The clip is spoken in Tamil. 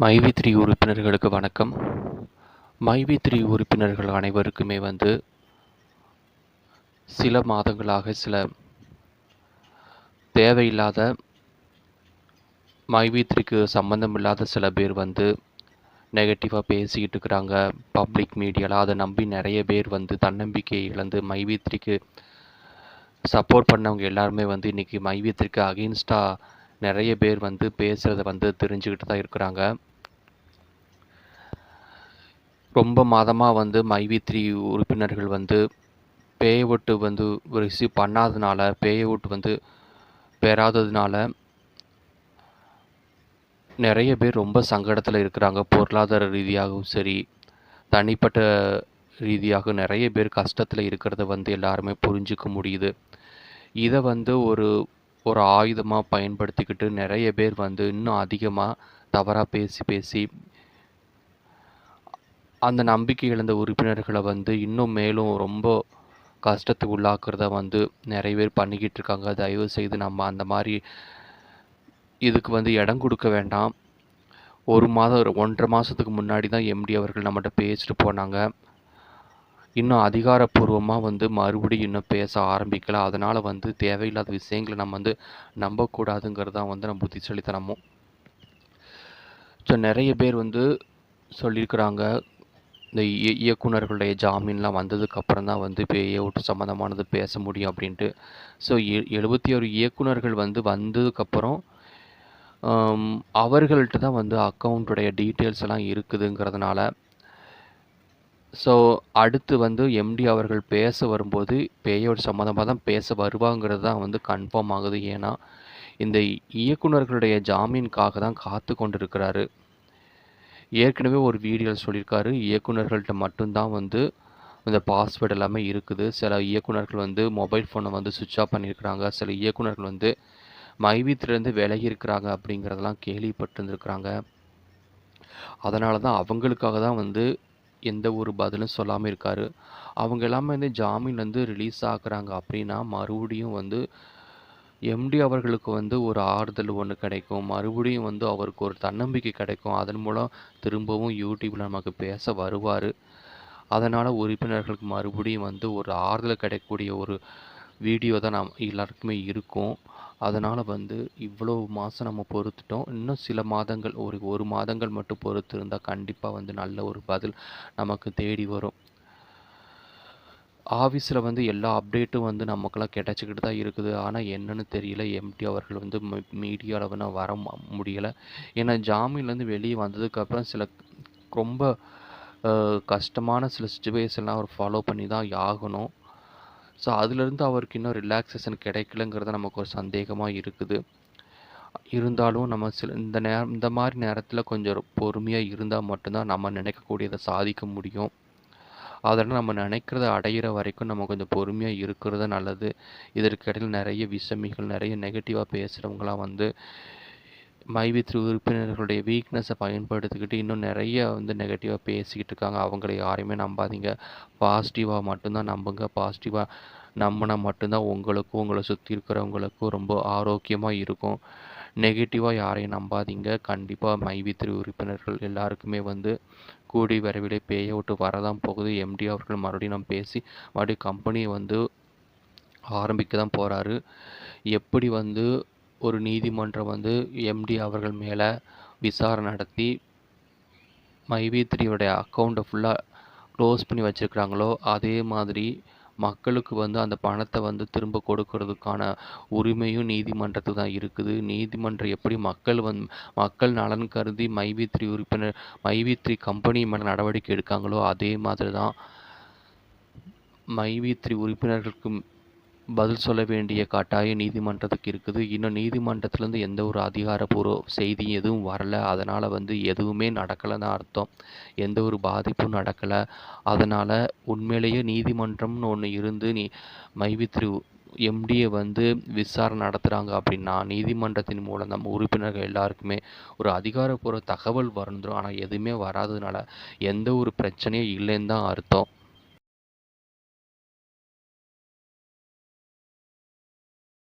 மைவி த்ரீ உறுப்பினர்களுக்கு வணக்கம். மைவி த்ரீ உறுப்பினர்கள் அனைவருக்குமே வந்து சில மாதங்களாக சில தேவையில்லாத மைவி த்ரீக்கு சம்மந்தம் இல்லாத சில பேர் வந்து நெகட்டிவாக பேசிக்கிட்டு இருக்கிறாங்க. பப்ளிக் மீடியாவில் அதை நம்பி நிறைய பேர் வந்து தன்னம்பிக்கையை இழந்து மைவி த்ரீக்கு சப்போர்ட் பண்ணவங்க எல்லாருமே வந்து இன்றைக்கி மைவி த்ரீக்கு அகெயின்ஸ்டாக நிறைய பேர் வந்து பேசுகிறத வந்து தெரிஞ்சுக்கிட்டு தான் இருக்கிறாங்க. ரொம்ப மாதமாக வந்து மைவி த்ரீ உறுப்பினர்கள் வந்து பேய ஓட்டு வந்து ரிசீவ் பண்ணாததுனால பேய ஓட்டு வந்து பெறாததுனால நிறைய பேர் ரொம்ப சங்கடத்தில் இருக்கிறாங்க. பொருளாதார ரீதியாகவும் சரி தனிப்பட்ட ரீதியாக நிறைய பேர் கஷ்டத்தில் இருக்கிறத வந்து எல்லாருமே புரிஞ்சுக்க முடியுது. இதை வந்து ஒரு ஒரு ஆயுதமாக பயன்படுத்திக்கிட்டு நிறைய பேர் வந்து இன்னும் அதிகமாக தவறாக பேசி பேசி அந்த நம்பிக்கை இழந்த உறுப்பினர்களை வந்து இன்னும் மேலும் ரொம்ப கஷ்டத்துக்கு உள்ளாக்குறத வந்து நிறைய பேர் பண்ணிக்கிட்டு இருக்காங்க. தயவு செய்து நம்ம அந்த மாதிரி இதுக்கு வந்து இடம் கொடுக்க வேண்டாம். ஒரு மாதம் ஒன்றரை மாதத்துக்கு முன்னாடி தான் எம்டி அவர்கள் நம்மகிட்ட பேசிட்டு போனாங்க. இன்னும் அதிகாரப்பூர்வமாக வந்து மறுபடியும் இன்னும் பேச ஆரம்பிக்கல. அதனால் வந்து தேவையில்லாத விஷயங்களை நம்ம வந்து நம்பக்கூடாதுங்கிறது தான் வந்து நம்ம புத்திசாலித்தனமும். ஸோ நிறைய பேர் வந்து சொல்லியிருக்கிறாங்க இந்த இய இயக்குனர்களுடைய ஜாமீன்லாம் வந்ததுக்கப்புறம் தான் வந்து பே அவுட் சம்மந்தமானது பேச முடியும் அப்படின்ட்டு. ஸோ எ எழுபத்தி ஒரு இயக்குனர்கள் வந்து வந்ததுக்கப்புறம் அவர்கள்ட்ட தான் வந்து அக்கௌண்ட்டுடைய டீட்டெயில்ஸ் எல்லாம் இருக்குதுங்கிறதுனால ஸோ அடுத்து வந்து எம்டி அவர்கள் பேச வரும்போது பேயோடு சம்மந்தமாக தான் பேச வருவாங்கிறது தான் வந்து கன்ஃபார்ம் ஆகுது. ஏன்னா இந்த இயக்குனர்களுடைய ஜாமீனுக்காக தான் காத்து கொண்டிருக்கிறாரு. ஏற்கனவே ஒரு வீடியோவில் சொல்லியிருக்காரு இயக்குநர்கள்ட்ட மட்டும்தான் வந்து இந்த பாஸ்வேர்டு எல்லாமே இருக்குது. சில இயக்குனர்கள் வந்து மொபைல் ஃபோனை வந்து சுவிட்ச் ஆஃப் பண்ணியிருக்கிறாங்க. சில இயக்குனர்கள் வந்து மைவீத்திலேருந்து விலகி இருக்கிறாங்க அப்படிங்கிறதெல்லாம் கேள்விப்பட்டிருந்துருக்குறாங்க. அதனால தான் அவங்களுக்காக தான் வந்து எந்த ஒரு பதிலும் சொல்லாமல் இருக்கார். அவங்க எல்லாமே வந்து ஜாமீன் வந்து ரிலீஸ் ஆகுறாங்க அப்படின்னா மறுபடியும் வந்து எம்டி அவர்களுக்கு வந்து ஒரு ஆறுதல் ஒன்று கிடைக்கும். மறுபடியும் வந்து அவருக்கு ஒரு தன்னம்பிக்கை கிடைக்கும். அதன் மூலம் திரும்பவும் யூடியூப்பில் நமக்கு பேச வருவார். அதனால் உறுப்பினர்களுக்கு மறுபடியும் வந்து ஒரு ஆறுதல் கிடைக்கக்கூடிய ஒரு வீடியோ தான் நம் எல்லாருக்குமே இருக்கும். அதனால் வந்து இவ்வளோ மாதம் நம்ம பொறுத்துட்டோம். இன்னும் சில மாதங்கள் ஒரு ஒரு மாதங்கள் மட்டும் பொறுத்து இருந்தால் கண்டிப்பாக வந்து நல்ல ஒரு பதில் நமக்கு தேடி வரும். ஆஃபீஸில் வந்து எல்லா அப்டேட்டும் வந்து நமக்கெல்லாம் கிடச்சிக்கிட்டு தான் இருக்குது. ஆனால் என்னன்னு தெரியல. எம்டி அவர்கள் வந்து மீடியாவில் வந்து வர முடியலை. ஏன்னா ஜாமீன்லேருந்து வெளியே வந்ததுக்கப்புறம் சில ரொம்ப கஷ்டமான சில சுச்சுவேஷன்லாம் அவர் ஃபாலோ பண்ணி தான் ஆகணும். ஸோ அதுலேருந்து அவருக்கு இன்னும் ரிலாக்ஸேஷன் கிடைக்கலங்கிறது நமக்கு ஒரு சந்தேகமாக இருக்குது. இருந்தாலும் நம்ம சில இந்த நேரம் இந்த மாதிரி நேரத்தில் கொஞ்சம் பொறுமையாக இருந்தால் மட்டும்தான் நம்ம நினைக்கக்கூடியதை சாதிக்க முடியும். அதனால் நம்ம நினைக்கிறத அடையிற வரைக்கும் நம்ம கொஞ்சம் பொறுமையாக இருக்கிறது நல்லது. இதற்கிடையில் நிறைய விஷமிகள் நிறைய நெகட்டிவாக பேசுகிறவங்களாம் வந்து மைவித்ரு உறுப்பினர்களுடைய வீக்னஸை பயன்படுத்திக்கிட்டு இன்னும் நிறைய வந்து நெகட்டிவாக பேசிக்கிட்டு இருக்காங்க. அவங்கள யாரையுமே நம்பாதீங்க. பாசிட்டிவாக மட்டும்தான் நம்புங்க. பாசிட்டிவாக நம்பினா மட்டும்தான் உங்களுக்கும் உங்களை சுற்றி இருக்கிறவங்களுக்கும் ரொம்ப ஆரோக்கியமாக இருக்கும். நெகட்டிவாக யாரையும் நம்பாதீங்க. கண்டிப்பாக மைவித்திரு உறுப்பினர்கள் எல்லாருக்குமே வந்து கூடி விரைவிலே பே அவுட்டு வரதான் போகுது. எம்டி அவர்கள் மறுபடியும் நம்ம பேசி மறுபடியும் கம்பெனியை வந்து ஆரம்பிக்க தான் போகிறாரு எப்படி வந்து ஒரு நீதிமன்றம் வந்து எம்டி அவர்கள் மேலே விசாரணை நடத்தி மைவி த்ரீயோடைய அக்கௌண்ட்டை ஃபுல்லாக க்ளோஸ் பண்ணி வச்சுருக்கிறாங்களோ அதே மாதிரி மக்களுக்கு வந்து அந்த பணத்தை வந்து திரும்ப கொடுக்கறதுக்கான உரிமையும் நீதிமன்றத்துக்கு தான் இருக்குது. நீதிமன்றம் எப்படி மக்கள் வந் மக்கள் நலன் கருதி மைவி த்ரீ உறுப்பினர் மைவி த்ரீ கம்பெனி மேலே நடவடிக்கை எடுக்காங்களோ அதே மாதிரி தான் மைவி த்ரீ உறுப்பினர்களுக்கு பதில் சொல்ல வேண்டிய கட்டாயம் நீதிமன்றத்துக்கு இருக்குது. இன்னும் நீதிமன்றத்துலேருந்து எந்த ஒரு அதிகாரப்பூர்வ செய்தியும் எதுவும் வரலை. அதனால் வந்து எதுவுமே நடக்கலை தான் அர்த்தம். எந்த ஒரு பாதிப்பும் நடக்கலை. அதனால் உண்மையிலேயே நீதிமன்றம்னு ஒன்று இருந்து நீ மைவித்ரி எம்டியை வந்து விசாரணை நடத்துகிறாங்க அப்படின்னா நீதிமன்றத்தின் மூலம் நம்ம உறுப்பினர்கள் எல்லாருக்குமே ஒரு அதிகாரப்பூர்வ தகவல் வரந்துடும் ஆனால் எதுவுமே வராததுனால எந்த ஒரு பிரச்சனையும் இல்லைன்னு தான் அர்த்தம்.